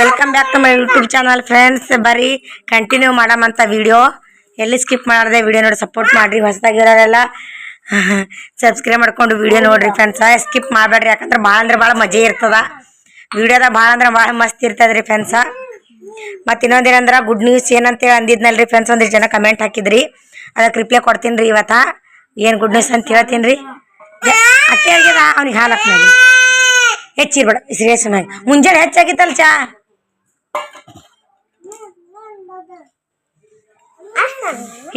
Welcome back to my YouTube channel friends ಬರೀ continue ಮಾಡಮಂತ video ಎಲ್ಲಿ ಸ್ಕಿಪ್ ಮಾಡದೆ ವಿಡಿಯೋ ನೋಡಿ ಸಪೋರ್ಟ್ ಮಾಡ್ರಿ, ಹೊಸದಾಗಿರೋರೆಲ್ಲ. ಸಬ್ಸ್ಕ್ರೈಬ್ ಮಾಡ್ಕೊಂಡು ವಿಡಿಯೋ ನೋಡ್ರಿ ಫ್ರೆಂಡ್ಸ್ ಸ್ಕಿಪ್ ಮಾಡಬೇಡ್ರಿ, ಯಾಕಂದ್ರೆ ಭಾಳ ಅಂದ್ರೆ ಭಾಳ ಮಜಾ ಇರ್ತದ. ವಿಡಿಯೋದಾಗ ಭಾಳ ಅಂದ್ರೆ ಭಾಳ ಮಸ್ತ್ ಇರ್ತದ್ರಿ ಫ್ರೆಂಡ್ಸ ಮತ್ತು ಇನ್ನೊಂದೇನಂದ್ರೆ ಗುಡ್ ನ್ಯೂಸ್ ಏನಂತೇಳಿ ಅಂದಿದ್ನಲ್ರಿ ಫ್ರೆಂಡ್ಸ್ ಒಂದಿಷ್ಟು ಜನ ಕಮೆಂಟ್ ಹಾಕಿದ್ರಿ. ಅದಕ್ಕೆ ರಿಪ್ಲೈ ಕೊಡ್ತೀನಿ ರೀ ಇವತ್ತ. ಏನು ಗುಡ್ ನ್ಯೂಸ್ ಅಂತ ಹೇಳ್ತೀನಿ ರೀ ಅಟ್ಟೆ ಆಗ್ಯದ ಅವ್ನಿಗೆ ಹಾಲು ಹಾಕ್ನಾಗಿ ಹೆಚ್ಚಿರ್ಬೇಡ ಸೀರಿಯಸ್ ಮ್ಯಾಗ ಮುಂಜಾನೆ ಹೆಚ್ಚಾಗಿತ್ತಲ್ಲ ಚಾ?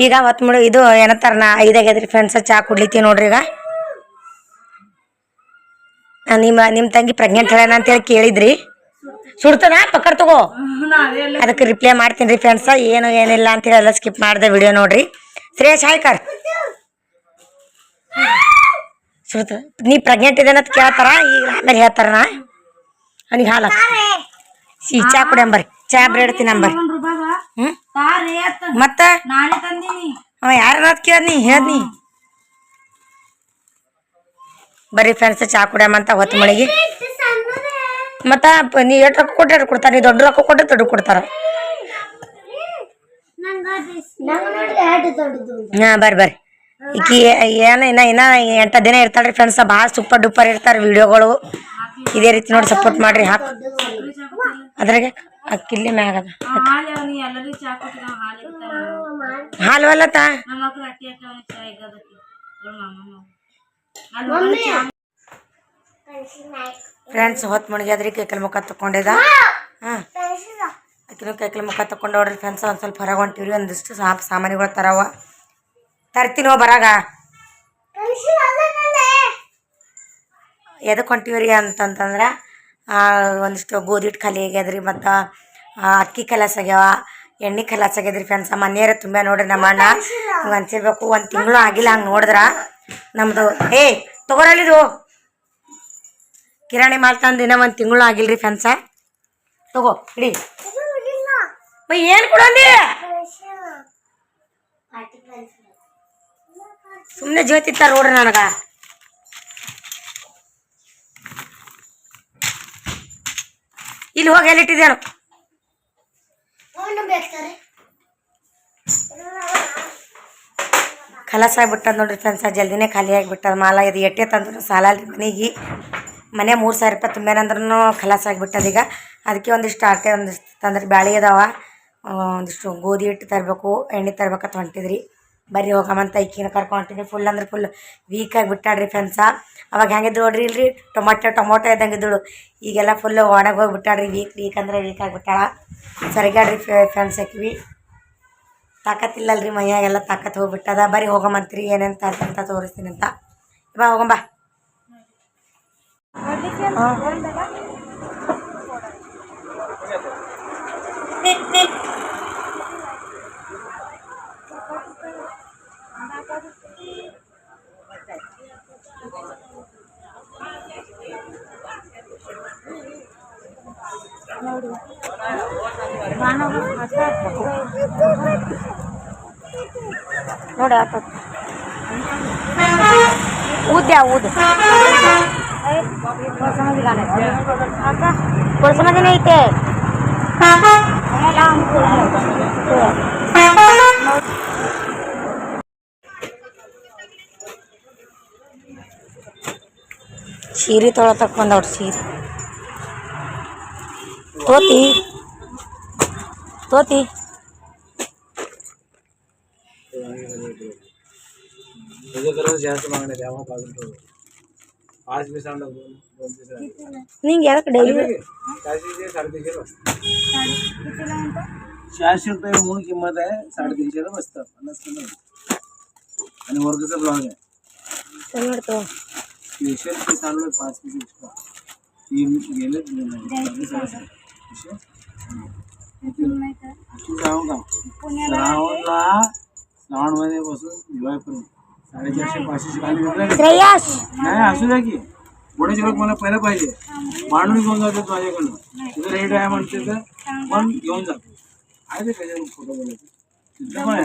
ಈಗ ಅವತ್ ಮುಡು, ಇದು ಏನತ್ತಾರ ನಾ? ಐದಾಗ್ಯದ್ರಿ ಫ್ರೆಂಡ್ಸ್ ಚಾ ಕುಡ್ಲಿತ್ತೀವಿ ನೋಡ್ರಿ ಈಗ. ನಿಮ್ಮ ನಿಮ್ಮ ತಂಗಿ ಪ್ರೆಗ್ನೆಂಟ್ ಅಂತ ಹೇಳಿ ಕೇಳಿದ್ರಿ. ಸುಡ್ತಾನ? ಪಕ್ಕರ್ ತಗೋ. ಅದಕ್ಕೆ ರಿಪ್ಲೈ ಮಾಡ್ತೀನಿ ಫ್ರೆಂಡ್ಸ ಏನು, ಏನಿಲ್ಲ ಅಂತೇಳಿ ಎಲ್ಲ ಸ್ಕಿಪ್ ಮಾಡಿದೆ ವಿಡಿಯೋ ನೋಡ್ರಿ. ಶ್ರೇಯಸ್ ಹಾಯ್ಕರ್ ಸುಡ್ತ, ನೀ ಪ್ರೆಗ್ನೆಂಟ್ ಇದೇನತ್ ಕೇಳ್ತಾರ? ಈಗ ಆಮೇಲೆ ಹೇಳ್ತಾರ ನನಗೆ ಹಾಲು ಈ ಚಾ ಕುಡಿಯಂಬರಿ ಚಾ ಬ್ರೆಡ್ ತಿನ್ನಂಬರಿ ಹ್ಞೂ ಮತ್ತೆ? ನಾನೇ ತಂದೀನಿ. ಅವ ಯಾರ ಹೇಳ್ನಿ ಬರ್ರಿ ಫ್ರೆಂಡ್ಸ್ ಚಾ ಕುಡಿಯಮಂತ ಹೊತ್ತು ಮಳಿಗೆ. ಮತ್ತ ನೀ ಎಷ್ಟು ರೊಕ್ಕ ಕೊಟ್ಟರೆ ಕೊಡ್ತಾರೆ. ನೀ ದೊಡ್ಡ ರೊಕ್ಕ ಕೊಟ್ಟರೆ ದೊಡ್ಡ ಕೊಡ್ತಾರ. ಹಾ ಬರ್ರಿ ಬರ್ರಿ. ಈಕಿ ಏನ ಇನ್ನ ಇನ್ನ ಎಂಟ ದಿನ ಇರ್ತಾಳ್ರಿ ಫ್ರೆಂಡ್ಸ್ ಭಾಳ ಸೂಪರ್ ಡೂಪರ್ ಇರ್ತಾರೆ ವಿಡಿಯೋಗಳು ಇದೇ ರೀತಿ ನೋಡಿ ಸಪೋರ್ಟ್ ಮಾಡ್ರಿ ಹಾಕ್. ಅದ್ರಾಗೆ ಅಕ್ಕಿಲ್ಲಿ ಮ್ಯಾಗ ಅದ. ಹಾಲು ಅವನಿ ಎಲ್ಲರಿಗೂ ಚಾ ಕೊಟ್ಟಿನ ಹಾಲು ಇರ್ತಾವ. ಹಾಲು ಅಲ್ಲತ್ತ ನಮ್ಮ ಮಕ್ಳು ಅಟ್ಟಿ ಹಾಕಿ ಅವನಿಗೆ ಚಾ ಇದ್ದದಕ್ಕೆ. ಮಾಮ ಅಲ್ಲಿ ಹೋಗೋಣ ಚಾ ಫ್ರೆಂಡ್ಸ್ ಹೊತ್ತು ಮುಳುಗ್ಯಾದ್ರಿ ಕೈಕಲ್ ಮುಖ ತಕೊಂಡಿದ ಹಾಂ. ಕೈಕಲ್ ಮುಖ ತಕೊಂಡು ನೋಡ್ರಿ ಫ್ರೆಂಡ್ಸ್ ಒಂದು ಸ್ವಲ್ಪ ಹೊರಗೆ ಹೊಂಟಿವ್ರಿ ಒಂದಿಷ್ಟು ಸಾಪ್ ಸಾಮಾನಿಗಳು ತರವ. ತರ್ತೀನೋ ಬರಾಗ. ಎದಕ್ಕೆ ಹೊಂಟಿವ್ರಿ ಅಂತಂತಂದ್ರೆ ಒಂದಿಷ್ಟು ಗೋಧಿ ಹಿಟ್ಟು ಖಾಲಿ ಆಗ್ಯದ್ರಿ ಮತ್ತು ಅಕ್ಕಿ ಕಲಾಸ್ ಆಗ್ಯಾವ, ಎಣ್ಣೆ ಕಲಾಸ್ ಆಗ್ಯದ್ರಿ ಫ್ಯಾನ್ಸ್ ಮನೆಯರ ತುಂಬ ನೋಡ್ರಿ ನಮ್ಮ ಅಣ್ಣ. ಅನ್ಸಿರ್ಬೇಕು, ಒಂದು ತಿಂಗಳು ಆಗಿಲ್ಲ ಹಂಗೆ ನೋಡಿದ್ರ. ನಮ್ಮದು ಏ ತಗೋರಲ್ಲಿದು ಕಿರಾಣಿ ಮಾಲ್ ತಂದು ದಿನ ಒಂದು ತಿಂಗಳು ಆಗಿಲ್ರಿ ಫ್ಯಾನ್ಸ ತಗೋ, ಇಡಿ. ಏನು ಕೊಡಂದಿ? ಸುಮ್ಮನೆ ಜೋತಿತ್ತ ನೋಡ್ರಿ ನನಗೆ. ಇಲ್ಲಿ ಹೋಗಿ ಎಲ್ಲಿಟ್ಟಿದ್ದೇನು ಕಲಸ ಆಗ್ಬಿಟ್ಟದ ನೋಡ್ರಿ ಫ್ರೆಂಡ್ಸ ಜಲ್ದಿನೇ ಖಾಲಿ ಆಗಿಬಿಟ್ಟದ. ಮಾಲ ಇದು ಎಟ್ಟೆ ತಂದ್ರು ಸಾಲ ಅಲ್ರಿ ಮನೆಗೆ ಮನೆ ಮೂರು ಸಾವಿರ ರೂಪಾಯಿ ತುಂಬೇನಂದ್ರೂ ಖಲಾಸ ಆಗಿಬಿಟ್ಟದ ಈಗ. ಅದಕ್ಕೆ ಒಂದಿಷ್ಟು ಆಟೆ ಒಂದಿಷ್ಟು ತಂದ್ರೆ ಬ್ಯಾಳಿ ಅದಾವ. ಒಂದಿಷ್ಟು ಗೋಧಿ ಹಿಟ್ಟು ತರಬೇಕು ಎಣ್ಣೆ ತರ್ಬೇಕಂತ ಹೊಂಟಿದ್ರಿ. ಬರ್ರಿ ಹೋಗಮಂತ ಈಕಿನ ಕರ್ಕೊಂಡು ಹೊಂಟಿನಿ ಫುಲ್ ಅಂದ್ರೆ ಫುಲ್ ವೀಕ್ ಆಗಿಬಿಟ್ಟಾಡ್ರಿ ಫ್ರೆಂಡ್ಸ ಅವಾಗ ಹೆಂಗಿದ್ರು ನೋಡ್ರಿ ಇಲ್ರಿ? ಟೊಮೊಟೊ ಟೊಮೊಟೊ ಇದ್ದಂಗೆ ಇದ್ದಳು. ಈಗೆಲ್ಲ ಫುಲ್ ಒಣಗಿ ಹೋಗ್ಬಿಟ್ಟಾಡ್ರಿ ವೀಕ್ ವೀಕ್ ಅಂದ್ರೆ ವೀಕ್ ಆಗಿಬಿಟ್ಟಾಳ ಸರಿಗಾಡ್ರಿ ಫ್ರೆಂಡ್ಸ್ ಹಾಕಿವಿ ತಾಕತ್ತಿಲ್ಲಲ್ರಿ ಮೈಯಾಗೆಲ್ಲ ತಾಕತ್ ಹೋಗ್ಬಿಟ್ಟದ ಬರೀ ಹೋಗಮಂತ್ರಿ ಏನೇನು ಅಂತ ತೋರಿಸ್ತೀನಿ ಅಂತ. ಬಾ ಹೋಗಂಬಾ ನೋಡಿ ಆತ ಊದ್ಯಾ ಊದ್ ಕೊಡ್ಸಮದಿನ ಐತೆ ಸೀರೆ ತೊಗೊಳತಕ್ ಬಂದವ್ರಿ ಸೀರೆ ತೋತಿ ತೋತಿ तुझे पाच दिवसांना दोन दोन दिवसांना नाही डेली चारशे साडेतीनशे चारशे रुपये. मूळ किंमत आहे. साडेतीनशेला बसतं पन्नास किलो आणि वर्गचा ब्लाउज आहे. स्पेशल ते चालू आहे. पाच पीस तीन गेले श्रावण का? श्रावणला श्रावण महिन्यापासून दिवाळीपर्यंत. साडेचारशे पाचशे खाली विकला की? ಶ್ರೇಯಸ್ नाही असू द्या की पुढे जेव्हा मला पहिलं पाहिजे मांडून घेऊन जातो माझ्याकडनं तुझं रेट आहे म्हणते तर पण घेऊन जातो आहे ते त्याच्यावर फोटो बोलायचं तिथलं पण आहे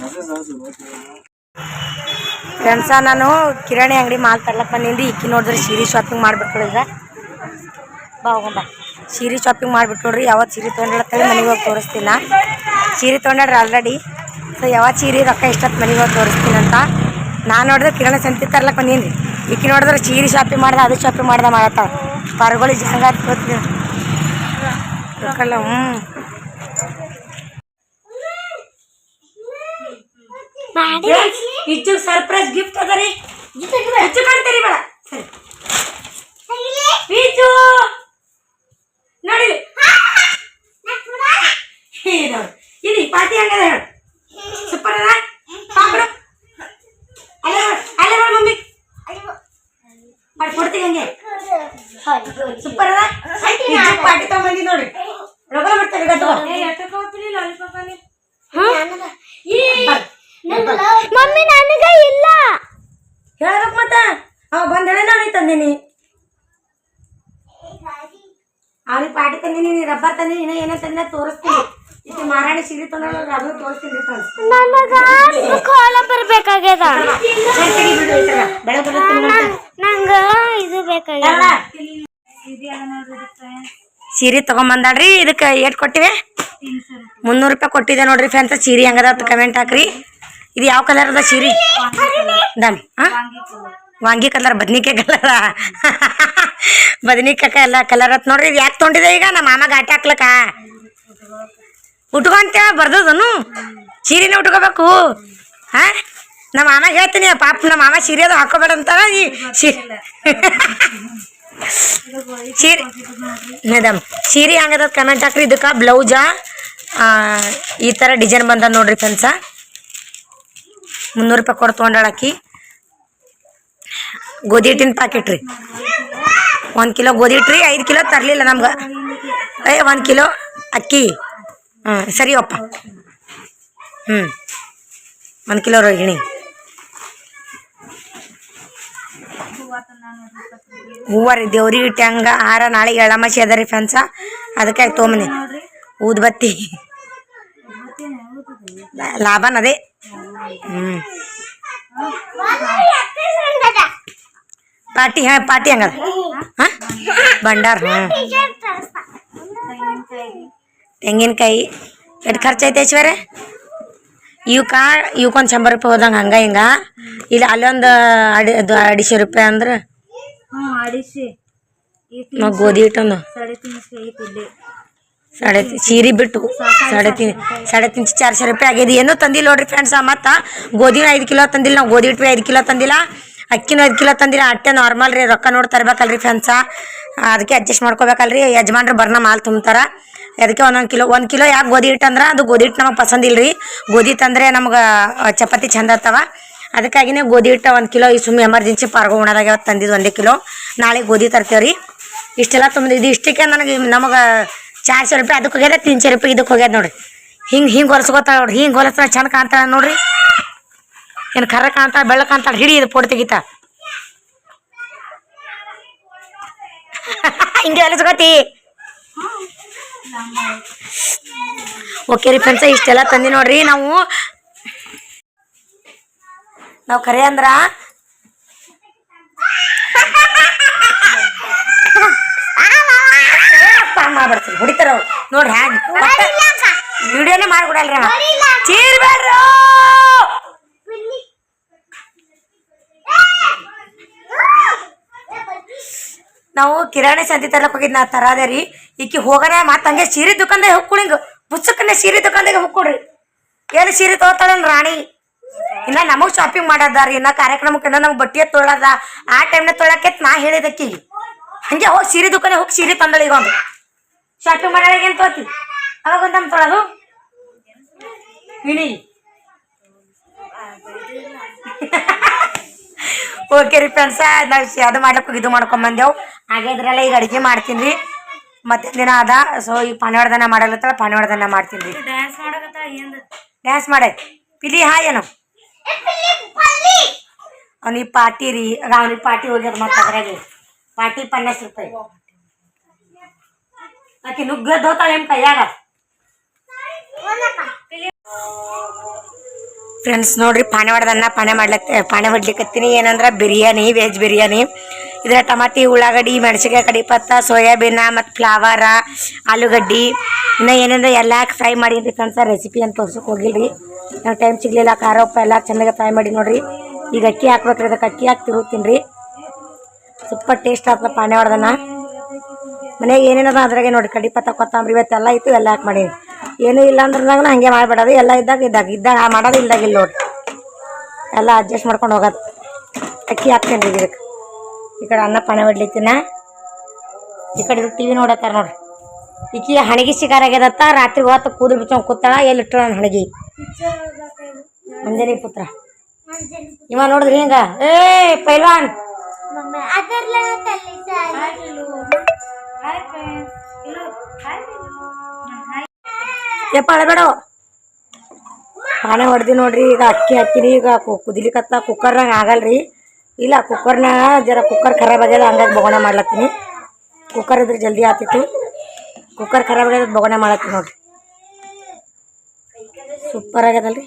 असं झालं सुरुवातीला ಫ್ರೆಂಡ್ಸ ನಾನು ಕಿರಾಣಿ ಅಂಗಡಿ ಮಾಲ್ ತರ್ಲಕ್ ಬಂದಿದ್ದೆ ಇಕ್ಕಿ ನೋಡಿದ್ರೆ ಸೀರೆ ಶಾಪಿಂಗ್ ಮಾಡ್ಬಿಟ್ರು ಈಗ ಬಾ ಹೋಗೋಣ ಸೀರೆ ಶಾಪಿಂಗ್ ಮಾಡಿಬಿಟ್ಟು ನೋಡ್ರಿ ಯಾವತ್ತು ಸೀರೆ ತೊಗೊಂಡಿರ್ತೇವೆ ಮನೆಗೆ ಹೋಗಿ ತೋರಿಸ್ತೀನಿ ಸೀರೆ ತೊಗೊಂಡ್ರಿ ಆಲ್ರೆಡಿ ಸೊ ಯಾವ ಚೀರಿ ರೊಕ್ಕ ಇಷ್ಟೊತ್ತು ಮನೆಗೆ ಹೋಗಿ ತೋರಿಸ್ತೀನಿ ಅಂತ ನಾನು ನೋಡಿದ್ರೆ ಕಿರಣ ಸಂತಿ ತರ್ಲಕ್ಕೆ ಬಂದೀನಿ. ಈಕಿ ನೋಡಿದ್ರೆ ಚೀರಿ ಶಾಪಿಂಗ್ ಮಾಡ್ದೆ ಅದು ಶಾಪಿಂಗ್ ಮಾಡ್ದೆ ಮಾಡತ್ತ. ಪರ್ಗಳು ಜಂಗ ಗೊತ್ತಿಲ್ಲ ರೊಕ್ಕಲ್ಲ ಹ್ಞೂ ಇಚ್ಚು ಸರ್ಪ್ರೈಸ್ ಗಿಫ್ಟ್ ಅದ ರೀ. ಇಚ್ಚು ಕಾಣ್ತೀರಿ ಬೇಡ. ಬೀಚು ನೋಡಿ ಇದು ಇದು ಪಾರ್ಟಿ ಹಂಗದ ಹೇಳು ಸೂಪರ್ ಅದ ಪಾಪಡು ಅಲ್ಲೇ ನೋಡು, ಅಲ್ಲೇ ನೋಡು ಮಮ್ಮಿ ಮಾಡಿ ಕೊಡ್ತೀವಿ ಹಂಗೆ ಸೂಪರ್ ಅದ ಪಾರ್ಟಿ ತಗೊಂಬಂದಿ ನೋಡಿ ಲಾಲಿಪಾಪ್ ಅಲ್ಲಿ ಮಮ್ಮಿ ನನಗ ಇಲ್ಲ. ಹೇಳ್ಬೇಕು ಮತ್ತ? ಅವ ಬಂದ ಹೇಳಿ ನಾನು ತಂದೀನಿ. ಅವ್ನಿಗೆ ಪಾಟಿ ತಂದೀನಿ ನೀ ರಬ್ಬರ್ ತಂದೀನಿ ಇನ್ನೂ ಏನೋ ತಂದ ತೋರಿಸ್ತೀನಿ. ಇದು ಮಾರಾಣಿ ಸೀರೆ ತಂದ್ರೆ ಅದನ್ನು ತೋರಿಸ್ತೀನಿ ನನಗ ಕೋಲ ಬರ್ಬೇಕಾಗ್ಯದ. ಬೆಳಗ್ಗೆ ಬರುತ್ತೆ ನಂಗ ಇದು ಬೇಕಾಗ್ಯದ. ಸೀರೆ ತಗೊಂಬಂದಾಡ್ರಿ ಇದಕ್ಕೆ? ಏಟ್ ಕೊಟ್ಟಿವೆ? ಮುನ್ನೂರು ರೂಪಾಯಿ ಕೊಟ್ಟಿದೆ ನೋಡ್ರಿ ಫ್ರೆಂಡ್ಸ್ ಸೀರೆ ಹೆಂಗದ ಕಮೆಂಟ್ ಹಾಕ್ರಿ. ಇದು ಯಾವ ಕಲರ್ ಅದ ಸೀರೆ? ಡನ್ ಹಾಂ ವಾಂಗಿ ಕಲರ್ ಬದ್ನಿಕಾಯಿ ಕಲರ ಬದ್ನಿಕಾಯಿ ಎಲ್ಲ ಕಲರ್ ಅತ್ ನೋಡ್ರಿ ಇದು ಯಾಕೆ ತೊಗೊಂಡಿದೆ ಈಗ? ನಮ್ಮ ಮಾಮ ಘಾಟಿ ಹಾಕ್ಲಕ್ಕ. ಉಟ್ಕೊಂತ ಬರ್ದದನು? ಸೀರೆನೇ ಉಟ್ಕೋಬೇಕು. ಹಾ ನಮ್ಮ ಮಾಮ ಹೇಳ್ತೀನಿ ಪಾಪ ನಮ್ಮ ಮಾಮ ಸೀರೆ ಅದು ಹಾಕೋಬೇಡ ಅಂತಾರ ಈ ಸೀರೆ ಸೀರೆ ಮೇಡಮ್, ಸೀರೆ ಹಂಗದ ಕಮೆಂಟ್ ಹಾಕ್ರಿ. ಇದಕ್ಕೆ ಬ್ಲೌಜಾ ಈ ಥರ ಡಿಸೈನ್ ಬಂದ ನೋಡ್ರಿ ಫ್ರೆಂಡ್ಸ. ಮುನ್ನೂರು ರೂಪಾಯಿ ಕೊಟ್ಟು ತೊಗೊಂಡಾಳಕಿ ಗೋಧಿ ಹಿಟ್ಟಿನ ಪ್ಯಾಕೆಟ್ ರೀ. ಒಂದು ಕಿಲೋ ಗೋಧಿ ಹಿಟ್ಟು ರೀ, ಐದು ಕಿಲೋ ತರಲಿಲ್ಲ ನಮ್ಗೆ. ಏ, ಒಂದು ಕಿಲೋ ಅಕ್ಕಿ. ಹ್ಞೂ ಸರಿ ಅಪ್ಪ. ಹ್ಞೂ ಒಂದು ಕಿಲೋ ರೋಹಿಣಿ. ಹೂವ ರೀ ದೇವ್ರಿಗೆ ಇಟ್ಟು ಹಂಗ ಹಾರ ನಾಳೆಗೆ ಎಳ್ಳಮಾಸಿ ಅದ ರೀ ಫ್ರೆಂಡ್ಸ ಅದಕ್ಕೆ ತೊಗೊಂಬಂದಿ ಊದ್ಬತ್ತಿ ಲಾಭನ ಅದೇ. ಹ್ಞೂ ಪಾಟಿ ಹಾಂ ಪಾಟಿ ಹಂಗದ? ಹಾಂ? ಭಂಡಾರ ಹ್ಞೂ ತೆಂಗಿನಕಾಯಿ. ಎಷ್ಟು ಖರ್ಚು ಐತೆ ಐಶ್ವರ್ಯ? ಇವಕ್ಕ ಇವಕ್ಕೊಂದು ಶಂಬರ್ ರೂಪಾಯಿ ಹೋದಂಗೆ ಹಂಗ ಹಿಂಗ. ಇಲ್ಲಿ ಅಲ್ಲೊಂದು ಅಡಿ ಅದು ಅಡಿಶೆ ರೂಪಾಯಿ ಅಂದ್ರೆ. ಹ್ಞೂ ಅಡಿಸಿ ನಾವು ಗೋಧಿ ಹಿಟ್ಟನ್ನು ಸಾಡೆ ಸೀರೆ ಬಿಟ್ಟು ಸಾಡೆ ತಿನ್ ಸಾಡೆ ತಿನ್ಸಿ ಸಾವಿರ ರೂಪಾಯಿ ಆಗ್ಯದ. ಏನೂ ತಂದಿಲ್ಲ ನೋಡ್ರಿ ಫ್ರೆಂಡ್ಸ್ ಮತ್ತು. ಗೋಧಿನೂ ಐದು ಕಿಲೋ ತಂದಿಲ್ಲ ನಾವು ಗೋಧಿ ಹಿಟ್ಟು ಐದು ಕಿಲೋ ತಂದಿಲ್ಲ. ಅಕ್ಕಿನೂ ಐದು ಕಿಲೋ ತಂದಿಲ್ಲ ಅಟ್ಟೆ ನಾರ್ಮಲ್ ರೀ ರೊಕ್ಕ ನೋಡಿ ತರ್ಬೇಕಲ್ರಿ ಫ್ರೆಂಡ್ಸ ಅದಕ್ಕೆ ಅಡ್ಜಸ್ಟ್ ಮಾಡ್ಕೋಬೇಕಲ್ರಿ. ಯಜಮಾನ್ರು ಬರ್ನ ಮಾಲ್ ತುಂಬ್ತಾರ. ಅದಕ್ಕೆ ಒಂದೊಂದು ಕಿಲೋ, ಒಂದು ಕಿಲೋ ಯಾಕೆ ಗೋಧಿ ಹಿಟ್ಟು ಅಂದ್ರೆ ಅದು ಗೋಧಿ ಹಿಟ್ಟು ನಮಗೆ ಪಸಂದ್ ಇಲ್ರಿ. ಗೋಧಿ ತಂದರೆ ನಮ್ಗೆ ಚಪಾತಿ ಚಂದ ಆಗ್ತಾವ ಅದಕ್ಕಾಗಿನೇ ಗೋಧಿ ಹಿಟ್ಟು ಒಂದು ಕಿಲೋ ಈ ಸುಮ್ಮನೆ ಎಮರ್ಜೆನ್ಸಿ ಪಾರ್ಗೋ ಉಣದಾಗ ತಂದಿದ್ದು ಒಂದೇ ಕಿಲೋ. ನಾಳೆ ಗೋಧಿ ತರ್ತೇವೆ ರೀ. ಇಷ್ಟೆಲ್ಲ ತುಂಬ ಇದು ಇಷ್ಟಕ್ಕೆ ನನಗೆ ನಮಗೆ ಚಾರ್ಶೆ ರೂಪಾಯಿ ಅದಕ್ಕೆ ಹೋಗ್ಯದ ತಿನ್ಶೆ ರೂಪಾಯಿ ಇದಕ್ಕೆ ಹೋಗ್ಯದ ನೋಡ್ರಿ. ಹಿಂಗೆ ಹಿಂಗೆ ಹೊಲಸ್ಕೊತಾಳ ನೋಡ್ರಿ. ಹಿಂಗೆ ಹೊಲಸ್ತಾಳ ಚಂದ ಕಾಣ್ತಾಳ ನೋಡ್ರಿ. ಏನು ಕರ್ರ ಕಾಣ್ತಾಳೆ, ಬೆಳ್ಳ ಕಾಣ್ತಾಳೆ, ಹಿಡಿ ಇದು ಫೋಟೋ ತೆಗಿತ ಹಿಂಗೆ ಹೊಲಸ್ಕೊತಿ ಓಕೆ ರೀ ಫ್ರೆಂಡ್ಸ ಇಷ್ಟೆಲ್ಲ ತಂದಿ ನೋಡ್ರಿ. ನಾವು ನಾವು ಕರೆ ಅಂದ್ರ ಮಾಡ್ಬಿಡ್ತೀವಿ ಹೊಡಿತಾರ ಅವ್ರು. ನೋಡ್ರಿ ಹ್ಯಾಂಗ ವಿಡಿಯೋನೇ ಮಾಡ್ಬಿಡಲ್ರಿ ಚೀರ್ಬೇಡ್ರು! ಚೀರ್ ಬೇಡ್ರು ನಾವು ಕಿರಾಣಿ ಸಂತಿ ತರಕ್ ಹೋಗಿದ್ ನಾ ತರಾದೆ ರೀ. ಈಕಿ ಹೋಗನ ಮತ್ತೆ ಹಂಗೆ ಸೀರೆ ದುಕಾನ್ದಾಗ ಹೋಗ್ಕೊಳಿಂಗ ಪುಸ್ತಕನೇ ಸೀರೆ ದುಕಾನ್ದಾಗ ಹೋಗ್ಕೊಡ್ರಿ ಏನು ಸೀರೆ ತಗೋತಾಳ ರಾಣಿ? ಇನ್ನ ನಮಗ್ ಶಾಪಿಂಗ್ ಮಾಡೋದಾರಿ ಇನ್ನ ಕಾರ್ಯಕ್ರಮಕ್ಕೆ ಇನ್ನ ನಮ್ಗೆ ಬಟ್ಟೆ ತೊಳದ. ಆ ಟೈಮ್ನ ತೊಳಕ್ಕೆ ನಾ ಹೇಳಿದಕ್ಕಿ ಹಂಗೆ ಹೋಗಿ ಸೀರೆ ದುಕಾನೆ ಹೋಗಿ ಸೀರೆ ತಂದಳು ಒಂದು ಶಾಪಿಂಗ್ ಮಾಡೋಳಿಗೆ ಏನು ತೋತಿ ಅವಾಗ ಒಂದು ನಮ್ ತೊಳದು. ಇಣಿ. ಓಕೆ ರೀ ಫ್ರೆಂಡ್ಸ ನಾವು ಅದು ಮಾಡ್ಲಕ್ಕೆ ಇದು ಮಾಡ್ಕೊಂಬಂದೆವು. ಹಾಗೆ ಇದ್ರೆಲ್ಲ ಈಗ ಅಡುಗೆ ಮಾಡ್ತೀನಿ ರೀ. ಮತ್ತೆ ದಿನ ಅದ. ಸೊ ಈಗ ಪಾನಿವಾಡ್ದನ ಮಾಡಲತ್ತಳ ಪಾನಿವಾಡ್ದನ ಮಾಡ್ತೀನಿ ರೀ. ಡ್ಯಾನ್ಸ್ ಮಾಡಕತ್ತ ಏನ್ ಡ್ಯಾನ್ಸ್ ಮಾಡೈ. ಪಿಲಿ ಹಾಯ್ ಏನು ಅವ್ನಿಗೆ ಪಾಟಿ ರೀ. ಅವ್ನಿಗೆ ಪಾಟಿ ಹೋಗ್ಯದ ಮತ್ತೆ ಅದ್ರಾಗೆ. ಪಾಟಿ ಪನ್ನಾಸ್ ರೂಪಾಯಿ. ಆಕೆ ನುಗ್ಗದ್ ಹೋತಾಳೆ ನಿಮ್ಮ ಕೈಯಾಗ. ಫ್ರೆಂಡ್ಸ್ ನೋಡ್ರಿ ಪಾನೆ ಹೊಡೆದನ್ನ ಪಾನೆ ಮಾಡ್ಲತ್ತೆ ಪಾನೆ ಹೊಡ್ಲಿಕ್ಕತ್ತೀನಿ ಏನಂದ್ರೆ ಬಿರಿಯಾನಿ ವೆಜ್ ಬಿರಿಯಾನಿ. ಇದ್ರ ಟಮಾಟಿ, ಉಳ್ಳಾಗಡ್ಡಿ, ಮೆಣಸಿನ್ಕಾಯಿ ಕಡಿ ಪತ್ತ ಸೋಯಾಬೀನ ಮತ್ತು ಫ್ಲವರ, ಆಲೂಗಡ್ಡಿ. ಇನ್ನು ಏನೇನು ಎಲ್ಲ ಫ್ರೈ ಮಾಡಿ ಅಂತ ರೆಸಿಪಿ ಅಂತ ತೋರ್ಸಕ್ಕೆ ಹೋಗಿಲ್ರಿ. ನಂಗೆ ಟೈಮ್ ಸಿಗಲಿಲ್ಲ, ಖಾರ, ಉಪ್ಪು ಎಲ್ಲ ಚೆನ್ನಾಗಿ ಫ್ರೈ ಮಾಡಿ ನೋಡ್ರಿ. ಈಗ ಅಕ್ಕಿ ಹಾಕ್ಬೇಕ್ರಿ, ಅದಕ್ಕೆ ಅಕ್ಕಿ ಹಾಕಿ ತಿರುಗ್ತೀನಿ ರೀ. ಸೂಪರ್ ಟೇಸ್ಟ್ ಆಗ್ತದೆ ಪಾನೆ ಹೊಡೆದನ ಮನೆಗೆ ಏನೇನದ ಅದ್ರಾಗೆ ನೋಡಿ ಕಡಿ ಪತ್ತ ಕೊತ್ತಂಬರಿ ಇವತ್ತೆಲ್ಲ ಇತ್ತು, ಎಲ್ಲ ಹಾಕಿ ಮಾಡೀನಿ. ಏನೂ ಇಲ್ಲ ಅಂದ್ರದಾಗ ಹಂಗೆ ಮಾಡಿಬಿಡೋದು. ಎಲ್ಲ ಇದ್ದಾಗ ಇದ್ದಾಗ ಇದ್ದಾಗ ಮಾಡೋದು ಇಲ್ದಾಗ ಇಲ್ಲ ನೋಡ್ರಿ. ಎಲ್ಲ ಅಡ್ಜಸ್ಟ್ ಮಾಡ್ಕೊಂಡು ಹೋಗೋದು. ಅಕ್ಕಿ ಹಾಕ್ತೇನೆ ರೀ ಇದಕ್ಕೆ. ಈ ಕಡೆ ಅನ್ನ ಪಣ ಹೊಡ್ಲಿತ್ತಿನ ಈ ಕಡೆ ಟಿ ವಿ ನೋಡತ್ತಾರ ನೋಡ್ರಿ. ಈಕಿ ಹಣಗಿ ಶಿಕಾರ ಆಗ್ಯದತ್ತ ರಾತ್ರಿ ಹೊತ್ತು ಕೂದಲು ಬಿಚ್ಕೊಂಡು ಕೂತಾಳ ಎಲ್ಲಿ ಇಟ್ಟು ನನ್ನ ಹಣಗಿ? ಅಂಜನಿ ಪುತ್ರ. ಇವ ನೋಡಿದ್ರಿ ಹಿಂಗ? ಏ ಪೈಲ್ವಾನ್! ಮಮ್ಮಿ ಅದರ್ಲ ತಲ್ಲಿ ಹಾಯ್ ಫ್ರೆಂಡ್ಸ್ ಇಲ್ಲ ಹಾಯ್ ಹಾಯ್ ಯಪ್ಪ ಅಳಬೇಡ. ಪಾನೆ ಹೊಡ್ದಿ ನೋಡ್ರಿ ಈಗ ಅಕ್ಕಿ ಹಾಕಿನಿ ಈಗ ಕು- ಕುದಿಲಿಕತ್ತ ಕುಕ್ಕರ್ನಾಗ ಆಗಲ್ರಿ. ಇಲ್ಲ ಕುಕ್ಕರ್ನ ಜರ ಕುಕ್ಕರ್ ಖರಾಬ್ ಆಗ್ಯದ ಹಂಗಾಗಿ ಬೊಗಣ ಮಾಡ್ಲತ್ತೀನಿ. ಕುಕ್ಕರ್ ಇದ್ರೆ ಜಲ್ದಿ ಆತಿತ್ತು ಕುಕ್ಕರ್ ಖರಾಬ್ ಆಗ್ಯದ ಬೊಗಣ ಮಾಡ್ಲತ್ತೀನಿ ನೋಡ್ರಿ. ಸೂಪರ್ ಆಗ್ಯದಲ್ರಿ.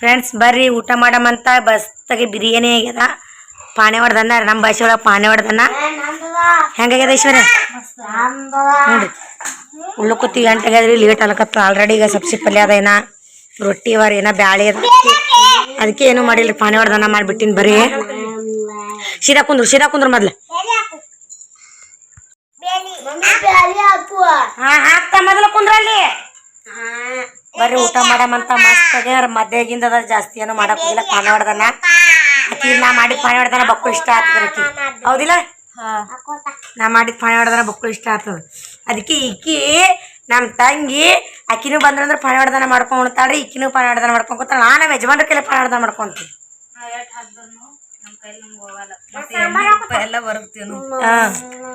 ಫ್ರೆಂಡ್ಸ್ ಬರ್ರಿ ಊಟ ಮಾಡಮಂತ ಬಸ್ತಾಗೆ ಬಿರಿಯಾನಿ ಆಗ್ಯದ. ಪಾನೆ ಹೊಡ್ದನ್ನ ನಮ್ಮ ಭಾಷೆ ಒಳಗೆ ಪಾನೆ ಹೊಡ್ದನ್ನ ಹೆಂಗಾಗ್ಯದ ಈಶ್ವರ? ನೋಡ್ರಿ. ಉಳ್ಳಕೊತ್ತಿ ಗಂಟೆಗಾದ್ರಿ ಲೇಟ್ ಅಲಕತ್ತ ಆಲ್ರೆಡಿ ಈಗ ಸಬ್ಸಿ ಪಲ್ಯ ಅದ ಏನ ರೊಟ್ಟಿ ವಾರ ಏನ ಬ್ಯಾಳಿ ಅದಕ್ಕೆ ಏನು ಮಾಡಿಲ್ರಿ ಪಾನಿ ಹೊಡ್ದನ್ನ ಮಾಡ್ಬಿಟ್ಟಿನಿ ಬರೀ. ಶಿರಾ ಕುಂದ್ರು ಶಿರಾ ಕುಂದ್ರು ಮೊದ್ಲು. ಹಾ ಮೊದಲು ಕುಂದ್ರಲ್ಲಿ ಬರ್ರಿ, ಊಟ ಮಾಡಮಂತ ಮಸ್ತ್ ಅದ ಜಾಸ್ತಿ ಏನು ಮಾಡಕ್ ಹೋಗಿಲ್ಲ ಪಾನಿ ಹೊಡ್ದನ ನಾ ಮಾಡಿದ ಪಾನಿ ಹೊಡ್ದನ ಬಕ್ಕು ಇಷ್ಟ ಆಗ್ತದ ಹೌದಿಲ್ಲ? ನಾ ಮಾಡಿದ ಪಾನಿ ಹೊಡ್ದನ ಬಕ್ಕು ಇಷ್ಟ ಆಗ್ತದ. ಅದಕ್ಕೆ ಈಕಿ ನಮ್ಮ ತಂಗಿ ಆಕಿನೂ ಬಂದ್ರಂದ್ರೆ ಪಾನೆ ಮಾಡ್ಕೊಂಡು ಉಣ್ತಾಳ್ರಿ ಈಕಿನೂ ಪಾನೆ ಮಾಡ್ಕೊಂಡು ಕೂತಾಳ. ನಾ ನಮ್ಮ ಯಜಮಾನ್ರ ಕೈಲಿ ಪಾನೆ ಹೊಡ್ದನ ಮಾಡ್ಕೊಂತೀನಿ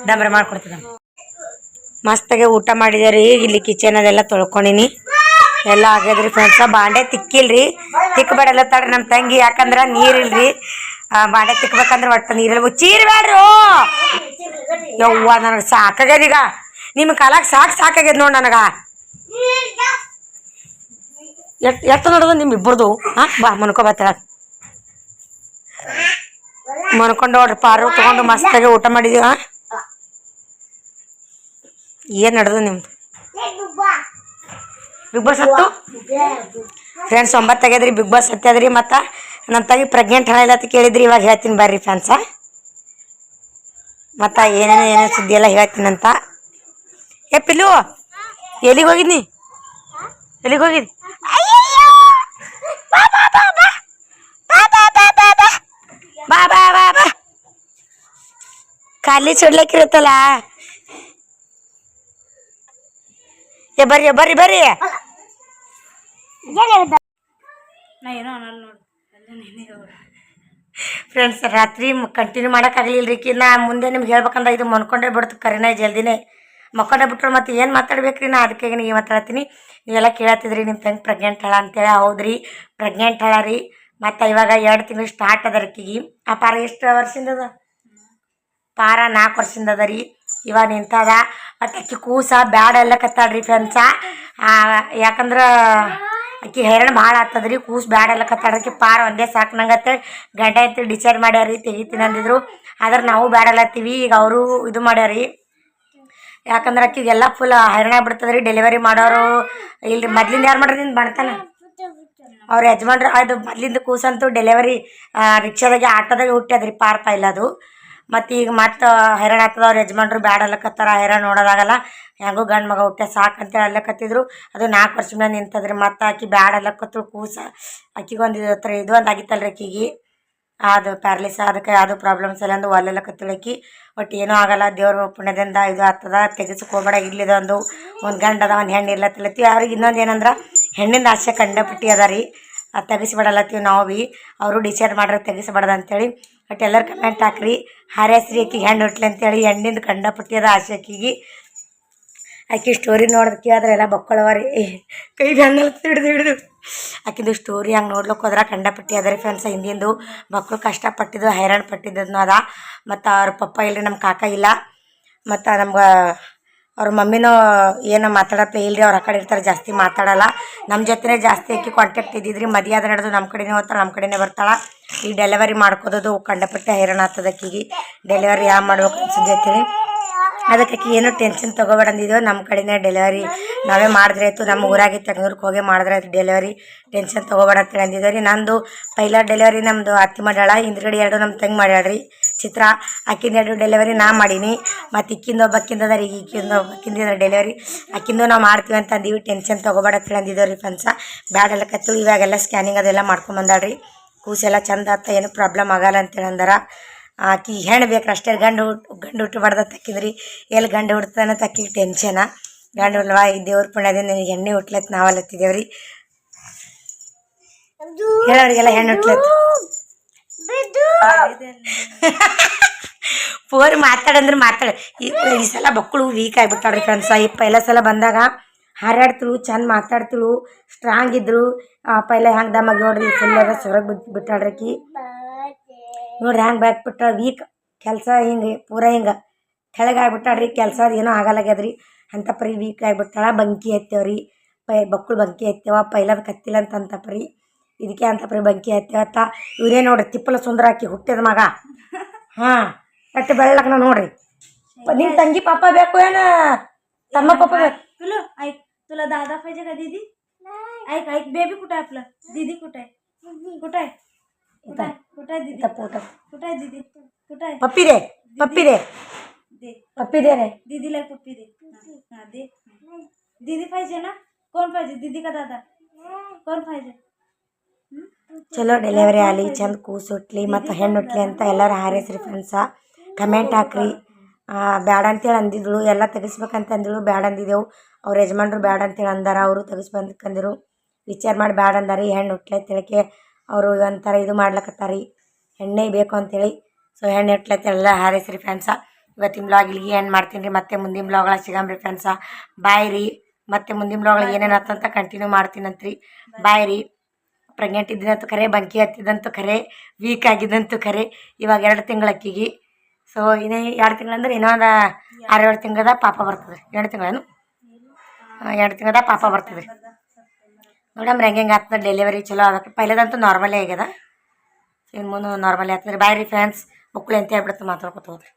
ಡಂಬ್ರೆ ಮಾಡ್ಕೊಡ್ತೀನಿ ಮಸ್ತಾಗೆ ಊಟ ಮಾಡಿದೆ ಇಲ್ಲಿ ಕಿಚನ್ ಅದೆಲ್ಲ ತೊಳ್ಕೊಂಡಿನಿ. ಎಲ್ಲ ಆಗ್ಯದ್ರಿ ಫ್ರೆಂಡ್ಸ ಬಾಂಡೆ ತಿಕ್ಕಿಲ್ರಿ. ತಿಕ್ಕಬೇಡಲ್ಲ ತಡ್ರಿ ನಮ್ಮ ತಂಗಿ ಯಾಕಂದ್ರೆ ನೀರಿಲ್ರಿ ಬಾಂಡೆ ತಿಕ್ಬೇಕಂದ್ರೆ ಒಟ್ಟು ನೀರಿಲ್ಲ ಚೀರ್ ಬೇಡ್ರು ಯವ್ವ ನನಗೆ ಸಾಕಾಗ್ಯದ ಈಗ. ನಿಮ್ಮ ಕಾಲಾಗ ಸಾಕು ಸಾಕಾಗ್ಯದ ನೋಡಿ ನನಗೆ. ಎಟ್ ಎಷ್ಟು ನೋಡೋದು ನಿಮ್ಮ ಇಬ್ಬರದು? ಹಾಂ, ಬಾ, ಮನ್ಕೊ ಬತ್ತ ಮನ್ಕೊಂಡು ನೋಡ್ರಿ ಪಾರು ತಗೊಂಡು ಮಸ್ತಾಗಿ ಊಟ ಮಾಡಿದೀವ ಏನು ನಡೆದು ನಿಮ್ದು? ಬಿಗ್ ಬಾಸ್ ಹತ್ತು? ಫ್ರೆಂಡ್ಸ್ ಒಂಬತ್ತು ಆಗ್ಯದ್ರಿ ಬಿಗ್ ಬಾಸ್ ಹತ್ತದ್ರಿ ಮತ್ತು ನನ್ನ ತಾಯಿ ಪ್ರೆಗ್ನೆಂಟ್ ಹಣ ಅಂತ ಕೇಳಿದ್ರಿ, ಇವಾಗ ಹೇಳ್ತೀನಿ ಬರ್ರಿ ಫ್ರೆಂಡ್ಸ ಮತ್ತು ಏನೇನು ಏನೇನು ಸುದ್ದಿ ಎಲ್ಲ ಹೇಳ್ತೀನಂತ. ಏ ಪಿಲ್ಲು ಎಲ್ಲಿಗೆ ಹೋಗಿದ್ನಿ? ಎಲ್ಲಿಗೆ ಹೋಗಿದ್ನಿ ಬಾ ಬಾ ಬಾ ಬಾ. ಖಾಲಿ ಸುಡ್ಲಕ್ಕಿರುತ್ತಲ್ಲ ಏ ಬರ್ರಿ ಬರ್ರಿ ಬರ್ರಿ. ನಾ ಏನೋ ಅನ್ನಲ್ಲ ನೋಡು. ಎಲ್ಲ ನೀನೇ ಹೇಳು ಫ್ರೆಂಡ್ಸ್ ರಾತ್ರಿ ಕಂಟಿನ್ಯೂ ಮಾಡೋಕ್ಕಾಗಲಿಲ್ಲ ರೀ ಕಿ. ನಾ ಮುಂದೆ ನಿಮ್ಗೆ ಹೇಳ್ಬೇಕಂದ್ರೆ ಇದು ಮನ್ಕೊಂಡೇ ಬಿಡ್ತು ಕರಿನ ಜಲ್ದಿನೇ. ಮಕ್ಕೊಂಡೇ ಬಿಟ್ಟರು ಮತ್ತೆ ಏನು ಮಾತಾಡ್ಬೇಕು ರೀ ನಾ ಅದಕ್ಕೆ ನೀವು ಮಾತಾಡ್ತೀನಿ. ನೀವೆಲ್ಲ ಕೇಳತ್ತಿದ್ರಿ ನಿಮ್ಮ ತಂಗಿ ಪ್ರೆಗ್ನೆಂಟ್ ಹಳ ಅಂತೇಳಿ. ಹೌದ್ರಿ ಪ್ರೆಗ್ನೆಂಟ್ ಹಳ ರೀ. ಮತ್ತು ಇವಾಗ ಎರಡು ತಿಂಗಳು ಸ್ಟಾರ್ಟ್ ಅದ ರೀ ಆ ಪಾರ ಎಷ್ಟು ವರ್ಷದಿಂದ ಅದ? ಪಾರ ನಾಲ್ಕು ವರ್ಷದಿಂದ ಅದ ರೀ. ಇವಾಗ ನಿಂತದ. ಮತ್ತು ಅಕ್ಕಿ ಕೂಸ, ಬ್ಯಾಡ ಎಲ್ಲ ಕತ್ತಾಳ್ರಿ ಫ್ರೆಂಡ್ಸ. ಯಾಕಂದ್ರೆ ಅಕ್ಕಿ ಹೈರಾಣ ಭಾಳ ಆಗ್ತದ್ರಿ ಕೂಸು, ಬ್ಯಾಡ ಎಲ್ಲ ಕತ್ತಾಡೋದಕ್ಕೆ ಪಾರ ಒಂದೇ ಸಾಕು ನಂಗತ್ತೆ ಗಂಡ ಅಂತ ಡಿಸೈಡ್ ಮಾಡ್ಯಾರಿ ತೆಗಿತೀನಿ ಅಂದಿದ್ರು ಆದ್ರೆ ನಾವು ಬ್ಯಾಡಲ್ಲತ್ತೀವಿ ಈಗ ಅವರು ಇದು ಮಾಡ್ಯಾರಿ ಯಾಕಂದ್ರೆ ಅಕ್ಕಿಗೆಲ್ಲ ಫುಲ್ ಹೈರಾಣ ಆಗ್ಬಿಡ್ತದ್ರಿ ಡೆಲಿವರಿ ಮಾಡೋರು. ಇಲ್ಲಿ ಮೊದ್ಲಿಂದ ಯಾರು ಮಾಡ್ರಿ ನಿಂದು ಬಣ್ತಾನ ಅವ್ರ ಯಜಮಾನ್ರು, ಅದು ಮೊದ್ಲಿಂದ ಕೂಸಂತೂ ಡೆಲಿವರಿ ರಿಕ್ಷಾದಾಗೆ, ಆಟೋದಾಗೆ ಹುಟ್ಟ್ಯದ್ರಿ ಪಾರ್ಪ ಇಲ್ಲ ಅದು. ಮತ್ತು ಈಗ ಮತ್ತೆ ಹೈರಾಣ ಆಗ್ತದ, ಅವ್ರ ಯಜಮಾನ್ರು ಬ್ಯಾಡ ಅಲ್ಲಕತ್ತಾರ ಹೈರಾಣ ನೋಡೋದಾಗಲ್ಲ. ಹೆಂಗೋ ಗಂಡು ಮಗ ಹುಟ್ಟೆ ಸಾಕು ಅಂತೇಳಿ ಅಲ್ಲಕತ್ತಿದ್ರು ಅದು ನಾಲ್ಕು ವರ್ಷ ಮೇಲೆ ನಿಂತದ್ರಿ, ಮತ್ತೆ ಬ್ಯಾಡ ಅಲ್ಲಕತ್ರು ಕೂಸ. ಆಕಿಗೊಂದು ಇದು ಹತ್ರ ಇದು ಒಂದು ಆಗಿತ್ತಲ್ರಿ ಆಕಿಗೆ. ಅದು ಪ್ಯಾರ್ಲಿಸ್ ಅದಕ್ಕೆ ಯಾವುದು ಪ್ರಾಬ್ಲಮ್ಸ್ ಇಲ್ಲ ಅಂದು ಒಲ್ಲೆಲ್ಲ ಕತ್ತಳಕಿ ಒಟ್ಟು ಏನೂ ಆಗಲ್ಲ, ದೇವ್ರ ಪುಣ್ಯದಿಂದ ಇದು ಆಗ್ತದ, ತೆಗೆಸ್ಕೋಬೇಡ ಇರ್ಲಿದ ಒಂದು ಒಂದು ಗಂಡ ಅದ ಒಂದು ಹೆಣ್ಣು ಇರ್ಲತ್ತಿಲ್ಲತ್ತೀವಿ ಅವ್ರಿಗೆ ಇನ್ನೊಂದು ಏನಂದ್ರೆ, ಹೆಣ್ಣಿಂದ ಆಸೆ ಕಂಡಪಟ್ಟಿ ಅದ ರೀ. ಅದು ತೆಗಿಸ್ಬಿಡಲತ್ತೀವಿ ನಾವು ಭೀ ಅವರು ಡಿಸೈಡ್ ಮಾಡ್ರೆ ತೆಗಿಸ್ಬಾರ್ದು ಅಂತೇಳಿ ಬಟ್ ಎಲ್ಲರೂ ಕಮೆಂಟ್ ಹಾಕ್ರಿ. ಹಾರ್ಯಾಸ್ರಿ ಆಕಿಗೆ ಹೆಣ್ಣು ಹುಟ್ಲಿ ಅಂತೇಳಿ ಹೆಣ್ಣಿಂದ ಕಂಡಪಟ್ಟಿ ಅದ ಆಸೆ ಆಕಿಗೆ. ಆಕಿ ಸ್ಟೋರಿ ನೋಡೋದಕ್ಕೆ ಆದರೆ ಎಲ್ಲ ಬಕ್ಕೊಳವ ರೀ. ಕೈ ಬೆನ್ನಲ್ಲಿ ಹಿಡ್ದು ಹಿಡಿದು. ಆಕಿದು ಸ್ಟೋರಿ ಹಂಗೆ ನೋಡ್ಲಿಕ್ಕೆ ಹೋದ್ರೆ ಕಂಡಪಟ್ಟಿ ಅದ ರೀ ಫ್ರೆಂಡ್ಸ್ ಹಿಂದಿಂದು ಮಕ್ಕಳು ಕಷ್ಟಪಟ್ಟಿದ್ದು, ಹೈರಾಣ ಪಟ್ಟಿದ್ದನ್ನು ಅದ. ಮತ್ತು ಅವ್ರ ಪಪ್ಪ ಇಲ್ಲರಿ ನಮ್ಮ ಕಾಕ ಇಲ್ಲ. ಮತ್ತು ನಮ್ಗೆ ಅವ್ರ ಮಮ್ಮಿನೂ ಏನೋ ಮಾತಾಡಪ್ಲೆ ಇಲ್ಲರಿ ಅವ್ರ ಆ ಕಡೆ ಇರ್ತಾರೆ, ಜಾಸ್ತಿ ಮಾತಾಡಲ್ಲ. ನಮ್ಮ ಜೊತೆನೇ ಜಾಸ್ತಿ ಆಕಿ ಕಾಂಟ್ಯಾಕ್ಟ್ ಇದ್ದಿದ್ರಿ, ಮದುವೆ ನಡೆದು ನಮ್ಮ ಕಡೆನೇ ಹೋಗ್ತಾಳೆ ನಮ್ಮ ಕಡೆನೇ ಬರ್ತಾಳೆ. ಈ ಡೆಲಿವರಿ ಮಾಡ್ಕೋದು ಕಂಡಪಟ್ಟೆ ಹೈರಾಣ ಆಗ್ತದೆ ಆಕಿಗೆ. ಡೆಲಿವರಿ ಯಾವ ಮಾಡ್ಬೇಕು ಅನ್ಸಿದ್ದೆ ಅಂತೇಳಿ ಅದಕ್ಕೆ ಏನೂ ಟೆನ್ಷನ್ ತೊಗೋಬೇಡ ಅಂದಿದ್ದೆವು ನಮ್ಮ ಕಡೆನೇ ಡೆಲಿವರಿ ನಾವೇ ಮಾಡಿದ್ರೆ ಆಯಿತು, ನಮ್ಮ ಊರಾಗೆ ತಂಗೂರ್ಗೆ ಹೋಗಿ ಮಾಡಿದ್ರೆ ಆಯ್ತು ಡೆಲಿವರಿ ಟೆನ್ಷನ್ ತೊಗೋಬೇಡ ಅಂತೇಳಿ ಅಂದಿದ್ದೇವೆ ರೀ. ನಂದು ಪೈಲ ಡೆಲಿವರಿ ನಮ್ಮದು ಅತ್ತಿ ಮಾಡ್ಯಾಳ, ಹಿಂದ್ಗಡೆ ಎರಡು ನಮ್ಮ ತಂಗಿ ಮಾಡ್ಯಾಳ್ರಿ. ಚಿತ್ರ ಆಕಿಂದ ಎರಡು ಡೆಲಿವರಿ ನಾ ಮಾಡೀನಿ. ಮತ್ತು ಇಕ್ಕಿಂದ ಒಬ್ಬಕ್ಕಿಂದ ಅದ ಈಗ ಇಕ್ಕಿಂದ ಒಬ್ಬಕ್ಕಿಂದ ಡೆಲಿವರಿ ಆಕಿಂದು ನಾವು ಮಾಡ್ತೀವಿ ಅಂತ ಅಂದೀವಿ ಟೆನ್ಷನ್ ತೊಗೋಬೇಡ ಅಂತೇಳಿ ಅಂದಿದ್ದೇವೆ ರೀ ಫ್ರೆಂಡ್ಸ ಬ್ಯಾಡ್ ಕತ್ತು ಇವಾಗೆಲ್ಲ ಸ್ಕ್ಯಾನಿಂಗ್ ಅದೆಲ್ಲ ಮಾಡ್ಕೊಂಬಂದಾಳ್ರಿ ಕೂಸೆಲ್ಲ ಚಂದ ಆತ, ಏನು ಪ್ರಾಬ್ಲಮ್ ಆಗಲ್ಲ ಅಂತೇಳಿ ಅಂದಾರ. ಆಕಿ ಹೆಣ್ಣು ಬೇಕು ಅಷ್ಟೇ ಗಂಡು ಹುಟ್ ಗಂಡು ಹುಟ್ಟಬಾರ್ದು ತಕ್ಕಿದ್ರಿ. ಎಲ್ಲಿ ಗಂಡು ಹುಡ್ತಾನೆ ತಕ್ಕಿ ಟೆನ್ಷನ ಗಂಡು ಹುಡ್ಲವಾ ಈ ದೇವ್ರ ಪುಣ್ಯದಿಂದ ನಿನಗೆ ಹೆಣ್ಣೆ ಹುಟ್ಲತ್ ನಾವಲ್ಲತ್ತಿದ್ದೇವ್ರಿ ಹೇಳೋರಿಗೆಲ್ಲ ಹೆಣ್ಣು ಹುಟ್ಲತ್. ಫೋನ್ ಮಾತಾಡಂದ್ರೆ ಮಾತಾಡ. ಈ ಈ ಸಲ ಮಕ್ಕಳು ವೀಕ್ ಆಗಿಬಿಟ್ಟಾಡ್ರಿ ಫ್ರೆಂಡ್ಸ ಈ ಪೈಲ ಸಲ ಬಂದಾಗ ಹಾರಾಡ್ತಿಳು ಚಂದ ಮಾತಾಡ್ತಿಳು ಸ್ಟ್ರಾಂಗ್ ಇದ್ರು ಪೈಲ ಹೆಂಗೆ ದಮ್ಮಾಗಿ ನೋಡ್ರಿ ಫುಲ್ ಸೊರಗ್ ಬಿಟ್ಟು ಬಿಟ್ಟಾಳ್ರಿ ಆಕಿ. ನೋಡ್ರಿ ಹೆಂಗೆ ಬ್ಯಾಕ್ ಬಿಟ್ಟಾಳ ವೀಕ್ ಕೆಲಸ ಹಿಂಗೆ ಪೂರ ಹಿಂಗೆ ತೆಳಗಾಗ್ಬಿಟ್ಟಾಳ್ರಿ ಕೆಲಸ ಏನೂ ಆಗಲ್ಲಾಗ್ಯದ್ರಿ ಅಂತ ಪರಿ ವೀಕ್ ಆಗಿಬಿಟ್ಟಾಳ ಬಂಕಿ ಎತ್ತೇವ್ರಿ ಪೈ ಬಕ್ಕಳು ಬಂಕಿ ಎತ್ತೇವ ಪೈಲದ ಕತ್ತಿಲ್ಲ ಅಂತ ಅಂತಪ್ರಿ ಇದಕ್ಕೆ ಅಂತ ಪರಿ ಬಂಕಿ ಎತ್ತೇವತ್ತ ಇವರೇ ನೋಡ್ರಿ ತಿಪ್ಪಲ ಸುಂದರ ಆಕಿ ಹುಟ್ಟಿದ ಮಗ ಹಾಂ ಎಷ್ಟು ಬೆಳ್ಳಕ್ನ ನೋಡ್ರಿ ನಿಮ್ಮ ತಂಗಿ ಪಾಪ ಬೇಕು ಏನ ತಮ್ಮ ಪಾಪ ಬೇಕು पिलो ऐक तुला दादा पाहिजे का दीदी ऐक ऐक बेबी कुठं आहे आपलं दीदी कुठं आहे कुठं आहे कुठं आहे कुठं आहे दीदी ಪೂಟ कुठं आहे दीदी कुठं आहे ಪಪ್ಪಿದೆ ಪಪ್ಪಿದೆ दे पप्पी दे रे दीदीला एक पप्पी दे हा दे दीदी पाहिजे ना कोण पाहिजे दीदी का दादा कोण पाहिजे ಚಲೋ ಡೆಲಿವರಿ ಆಗಲಿ ಚಂದ ಕೂಸು ಹುಟ್ಲಿ ಮತ್ತು ಹೆಣ್ಣು ಹುಟ್ಲಿ ಅಂತ ಎಲ್ಲರೂ ಹಾರೈಸ್ರಿ ಫ್ರೆಂಡ್ಸ ಕಮೆಂಟ್ ಹಾಕ್ರಿ ಆ, ಬ್ಯಾಡ ಅಂತೇಳಿ ಅಂದಿದ್ಳು ಎಲ್ಲ ತೆಗಿಸ್ಬೇಕಂತ ಅಂದಿಳು ಬ್ಯಾಡ ಅಂದಿದ್ದೆವು ಅವ್ರ ಯಜಮಾನ್ರು ಬ್ಯಾಡ ಅಂತೇಳಿ ಅಂದಾರ ಅವರು ತೆಗಿಸ್ಬಂದಕ್ಕಂದಿರು ವಿಚಾರ ಮಾಡಿ ಬ್ಯಾಡ ಅಂದಾರಿ ಹೆಣ್ಣು ಹುಟ್ಲೆ ತಿಳಕೆ ಅವರು ಒಂಥರ ಇದು ಮಾಡ್ಲಕತ್ತಾರಿ ಹೆಣ್ಣೆ ಬೇಕು ಅಂತೇಳಿ. ಸೊ ಎಣ್ಣೆ ಎಲ್ಲ ಹಾರೈಸ್ರಿ ಫ್ರೆಂಡ್ಸ ಇವತ್ತಿನ ಬ್ಲಾಗ್ ಇಲ್ಲಿಗೆ ಏನು ಮಾಡ್ತೀನಿ ರೀ. ಮತ್ತೆ ಮುಂದಿನ ಬ್ಲಾಗ್ಗಳಿಗೆ ಸಿಗಂಬ್ರಿ ಫ್ರೆಂಡ್ಸ ಬಾಯ್ ರೀ. ಮತ್ತೆ ಮುಂದಿನ ಬ್ಲಾಗ್ಗಳು ಏನೇನು ಆತಂತ ಕಂಟಿನ್ಯೂ ಮಾಡ್ತೀನಂತ್ರಿ. ಬಾಯ್ ರೀ. ಪ್ರೆಗ್ನೆಂಟ್ ಇದ್ದಿದ್ದಂತು ಖರೆ, ಬಂಕಿ ಹತ್ತಿದಂತೂ ಖರೆ ವೀಕ್ ಆಗಿದ್ದಂತೂ ಖರೆ. ಇವಾಗ ಎರಡು ತಿಂಗಳ ಅಕ್ಕಿಗೆ. ಸೊ ಇನ್ನೇ ಎರಡು ತಿಂಗಳಂದ್ರೆ ಇನ್ನೊಂದು ಆರು ಏಳು ತಿಂಗಳದ ಪಾಪ ಬರ್ತದೆ. ಎರಡು ತಿಂಗಳೇನು ಎರಡು ತಿಂಗಳದ ಪಾಪ ಬರ್ತದೆ ನೋಡಮ್ರಿ ಹೆಂಗೆ ಹೆಂಗೆ ಆಗ್ತದೆ? ಡೆಲಿವರಿ ಚಲೋ ಆಗಕ್ಕೆ ಪೈಲದಂತೂ ನಾರ್ಮಲೇ ಆಗ್ಯದ. ಇನ್ನು ಮುಂದೆ ನಾರ್ಮಲ್ ಆಗ್ತದೆ ರೀ ಫ್ಯಾನ್ಸ್ ಮಕ್ಕಳು ಎಂತ ಹೇಳ್ಬಿಡುತ್ತೆ ಮಾತಾಡ್ಕೊತ ಹೋದ್ರಿ.